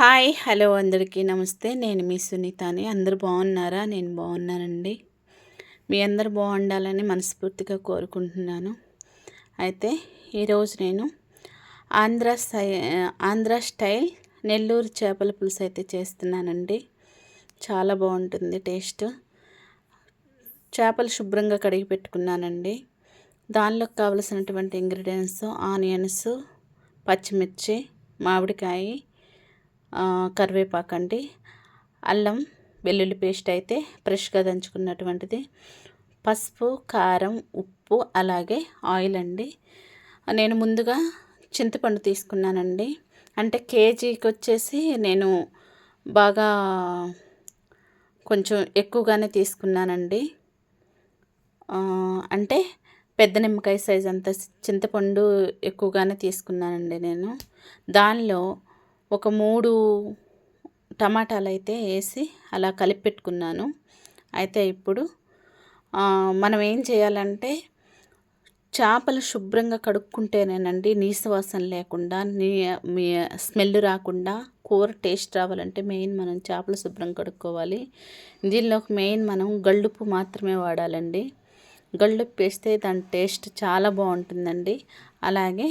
Hi hello అందరికీ నమస్తే. నేను మీ సునీతాని. అందరు బాగున్నారా? నేను బాగున్నానండి. మీ అందరు బాగుండాలని మనస్ఫూర్తిగా కోరుకుంటున్నాను. అయితే ఈరోజు నేను ఆంధ్ర స్టై ఆంధ్ర స్టైల్ నెల్లూరు చేపల పులుసు అయితే చేస్తున్నానండి. చాలా బాగుంటుంది టేస్ట్. చేపలు శుభ్రంగా కడిగి పెట్టుకున్నానండి. దానిలోకి కావలసినటువంటి ఇంగ్రీడియంట్స్ ఆనియన్స్ పచ్చిమిర్చి మామిడికాయ కరివేపాకు అండి. అల్లం వెల్లుల్లి పేస్ట్ అయితే ఫ్రెష్గా దంచుకున్నటువంటిది. పసుపు కారం ఉప్పు అలాగే ఆయిల్ అండి. నేను ముందుగా చింతపండు తీసుకున్నానండి. అంటే కేజీకి వచ్చేసి నేను బాగా కొంచెం ఎక్కువగానే తీసుకున్నానండి. అంటే పెద్ద నిమ్మకాయ సైజ్ అంత చింతపండు ఎక్కువగానే తీసుకున్నానండి నేను. దానిలో ఒక మూడు టమాటాలు అయితే వేసి అలా కలిపి పెట్టుకున్నాను అయితే ఇప్పుడు మనం ఏం చేయాలంటే చేపలు శుభ్రంగా కడుక్కుంటేనేనండి నీసు వాసన లేకుండా నీ మీ స్మెల్ రాకుండా కూర టేస్ట్ రావాలంటే మెయిన్ మనం చేపలు శుభ్రం కడుక్కోవాలి. దీనిలోకి మెయిన్ మనం గళ్ళుప్పు మాత్రమే వాడాలండి. గళ్ళుప్పు వేస్తే దాని టేస్ట్ చాలా బాగుంటుందండి. అలాగే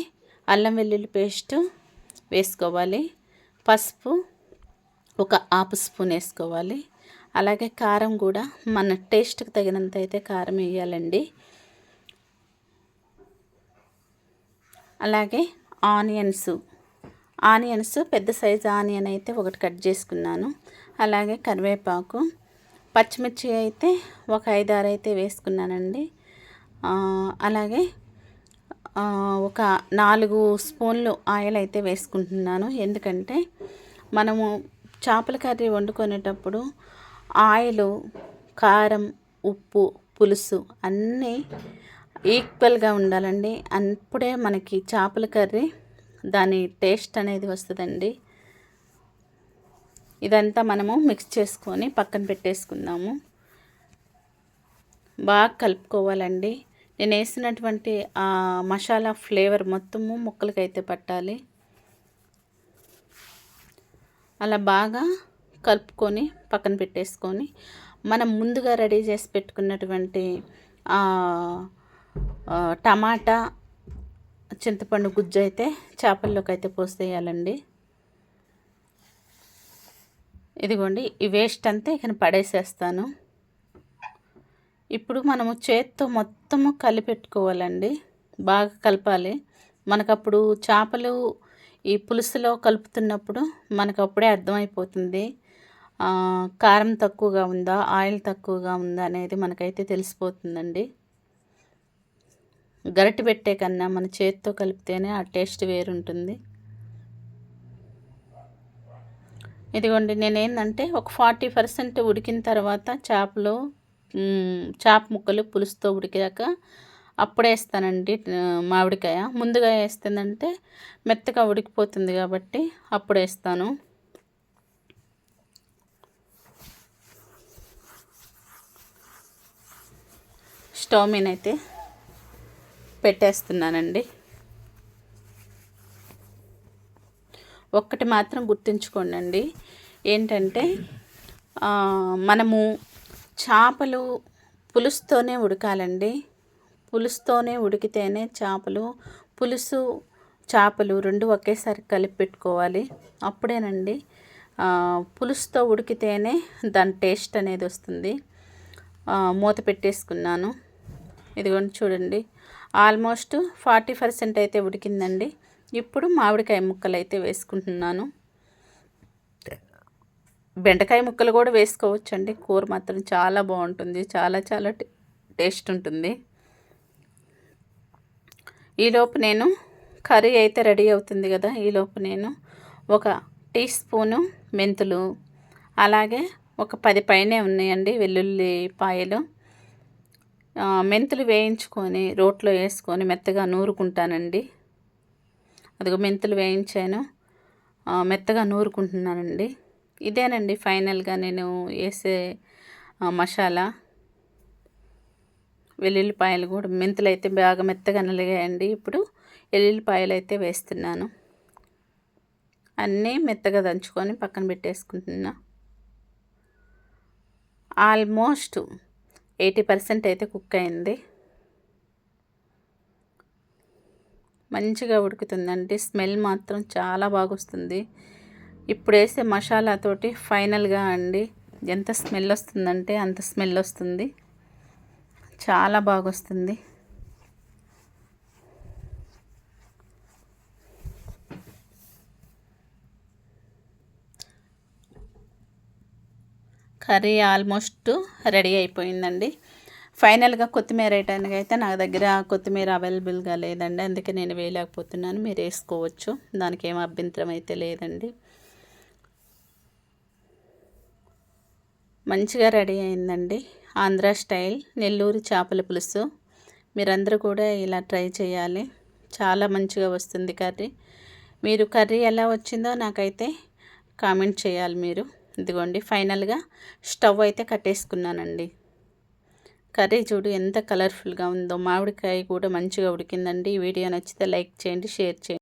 అల్లం వెల్లుల్లి పేస్ట్ వేసుకోవాలి. పసుపు ఒక హాఫ్ స్పూన్ వేసుకోవాలి. అలాగే కారం కూడా మన టేస్ట్కి తగినంత అయితే కారం వేయాలండి. అలాగే ఆనియన్స్ ఆనియన్స్ పెద్ద సైజు ఆనియన్ అయితే ఒకటి కట్ చేసుకున్నాను. అలాగే కరివేపాకు పచ్చిమిర్చి అయితే ఒక ఐదారు అయితే వేసుకున్నానండి. అలాగే ఒక నాలుగు స్పూన్లు ఆయిల్ అయితే వేసుకుంటున్నాను. ఎందుకంటే మనము చేపల కర్రీ వండుకునేటప్పుడు ఆయిల్ కారం ఉప్పు పులుసు అన్నీ ఈక్వల్గా ఉండాలండి. అప్పుడే మనకి చేపల కర్రీ దాని టేస్ట్ అనేది వస్తుందండి. ఇదంతా మనము మిక్స్ చేసుకొని పక్కన పెట్టేసుకుందాము. బాగా కలుపుకోవాలండి. నేను వేసినటువంటి ఆ మసాలా ఫ్లేవర్ మొత్తము ముక్కలకైతే పట్టాలి. అలా బాగా కలుపుకొని పక్కన పెట్టేసుకొని మనం ముందుగా రెడీ చేసి పెట్టుకున్నటువంటి టమాటా చింతపండు గుజ్జు అయితే చేపల్లోకి అయితే పోసేయాలండి. ఇదిగోండి ఈ వేస్ట్ అంతా ఇక పడేసేస్తాను. ఇప్పుడు మనము చేత్తో మొత్తము కలిపెట్టుకోవాలండి. బాగా కలపాలి. మనకప్పుడు చేపలు ఈ పులుసులో కలుపుతున్నప్పుడు మనకు అప్పుడే అర్థమైపోతుంది కారం తక్కువగా ఉందా ఆయిల్ తక్కువగా ఉందా అనేది మనకైతే తెలిసిపోతుందండి. గరిటె పెట్టే కన్నా మన చేతితో కలిపితేనే ఆ టేస్ట్ వేరుంటుంది. ఇదిగోండి నేనేందంటే ఒక ఫార్టీ పర్సెంట్ ఉడికిన తర్వాత చేపలు చాప ముక్కలు పులుసుతో ఉడికాక అప్పుడే వేస్తానండి మామిడికాయ. ముందుగా వేస్తుందంటే మెత్తగా ఉడికిపోతుంది కాబట్టి అప్పుడు వేస్తాను. స్టవ్ మీద అయితే పెట్టేస్తున్నానండి. ఒక్కటి మాత్రం గుర్తుంచుకోండి ఏంటంటే మనము చేపలు పులుసుతోనే ఉడకాలండి. పులుసుతోనే ఉడికితేనే చేపలు పులుసు చేపలు రెండు ఒకేసారి కలిపి పెట్టుకోవాలి. అప్పుడేనండి పులుసుతో ఉడికితేనే దాని టేస్ట్ అనేది వస్తుంది. మూత పెట్టేసుకున్నాను. ఇదిగోండి చూడండి ఆల్మోస్ట్ ఫార్టీ పర్సెంట్ అయితే ఉడికిందండి. ఇప్పుడు మామిడికాయ ముక్కలు అయితే వేసుకుంటున్నాను. బెండకాయ ముక్కలు కూడా వేసుకోవచ్చండి. కూర మాత్రం చాలా బాగుంటుంది. చాలా చాలా టేస్ట్ ఉంటుంది. ఈలోపు నేను కర్రీ అయితే రెడీ అవుతుంది కదా. ఈలోపు నేను ఒక టీ స్పూను మెంతులు అలాగే ఒక పది పైనే ఉన్నాయండి వెల్లుల్లి పాయలు. మెంతులు వేయించుకొని రోట్లో వేసుకొని మెత్తగా నూరుకుంటానండి. అదిగో మెంతులు వేయించాను. మెత్తగా నూరుకుంటున్నానండి. ఇదేనండి ఫైనల్గా నేను వేసే మసాలా వెల్లుల్లిపాయలు కూడా మెంతులు అయితే బాగా మెత్తగా నలిగాయండి. ఇప్పుడు వెల్లుల్లిపాయలు అయితే వేస్తున్నాను. అన్నీ మెత్తగా దంచుకొని పక్కన పెట్టేసుకుంటున్నా. ఆల్మోస్ట్ ఎయిటీ పర్సెంట్ అయితే కుక్ అయింది. మంచిగా ఉడుకుతుందండి. స్మెల్ మాత్రం చాలా బాగా వస్తుంది ఇప్పుడు వేసే మసాలాతోటి ఫైనల్గా అండి. ఎంత స్మెల్ వస్తుందంటే అంత స్మెల్ వస్తుంది. చాలా బాగా వస్తుంది కర్రీ ఆల్మోస్ట్ రెడీ అయిపోయిందండి. ఫైనల్గా కొత్తిమీర వేయటానికి అయితే నా దగ్గర కొత్తిమీర అవైలబుల్గా లేదండి. అందుకే నేను వేయలేకపోతున్నాను. మీరు వేసుకోవచ్చు. దానికి ఏం అభ్యంతరం అయితే లేదండి. మంచిగా రెడీ అయిందండి. ఆంధ్ర స్టైల్ నెల్లూరు చేపల పులుసు. మీరందరూ కూడా ఇలా ట్రై చేయాలి. చాలా మంచిగా వస్తుంది కర్రీ. మీరు కర్రీ ఎలా వచ్చిందో నాకైతే కామెంట్ చేయాలి మీరు. ఇదిగోండి ఫైనల్గా స్టవ్ అయితే కట్టేసుకున్నానండి. కర్రీ చూడు ఎంత కలర్ఫుల్గా ఉందో. మామిడికాయ కూడా మంచిగా ఉడికిందండి. ఈ వీడియో నచ్చితే లైక్ చేయండి షేర్ చేయండి.